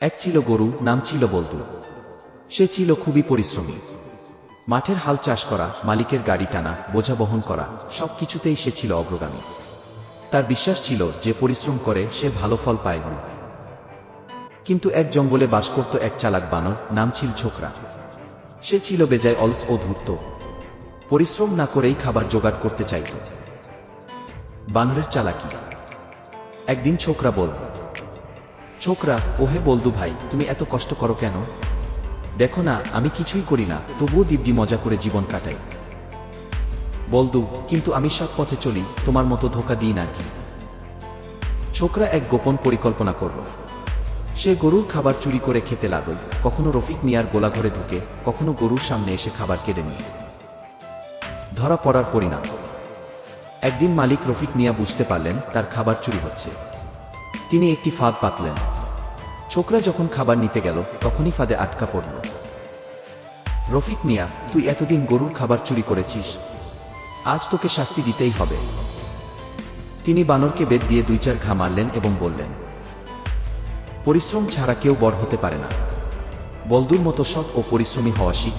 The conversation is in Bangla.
এক ছিল গরু, নাম ছিল বলদু সে ছিল খুবই পরিশ্রমী। মাঠের হাল চাষ করা, মালিকের গাড়ি টানা, বোঝা বহন করা, সব কিছুতেই সে ছিল অগ্রগামী। তার বিশ্বাস ছিল যে পরিশ্রম করে সে ভালো ফল পায় কিন্তু এক জঙ্গলে বাস করত এক চালাক বানর, নাম ছিল ছোকরা। সে ছিল বেজায় অলস ও ধূর্ত। পরিশ্রম না করেই খাবার জোগাড় করতে চাইত। বানরের চালাকি। একদিন ছোকরা ছোকরা ওহে বলদু ভাই, তুমি এত কষ্ট করো কেন? দেখো না, আমি কিছুই করি না, তবুও দিব্যি মজা করে জীবন কাটাই। বলদু কিন্তু আমি সৎ পথে চলি, তোমার মতো ধোকা দিই না কি। ছোকরা এক গোপন পরিকল্পনা করল। সে গরুর খাবার চুরি করে খেতে লাগল, কখনো রফিক মিয়ার গোলাঘরে ঢুকে, কখনো গরুর সামনে এসে খাবার কেড়ে নিয়ে ধরা পড়ার পরিণাম। একদিন মালিক রফিক মিয়া বুঝতে পারলেন, তার খাবার চুরি হচ্ছে। তিনি একটি ফাঁদ পাতলেন। ছোকরা যখন খাবার নিতে গেল, তখনই ফাঁদে আটকা পড়ল। রফিক মিয়া, তুই এতদিন গরুর খাবার চুরি করেছিস। আজ তোকে শাস্তি দিতেই হবে। তিনি বানরকে বেদ দিয়ে দুই চার ঘা মারলেন এবং বললেন, পরিশ্রম ছাড়া কেউ বড় হতে পারে না। বলদুর মতো সৎ ও পরিশ্রমী হওয়া শিখ।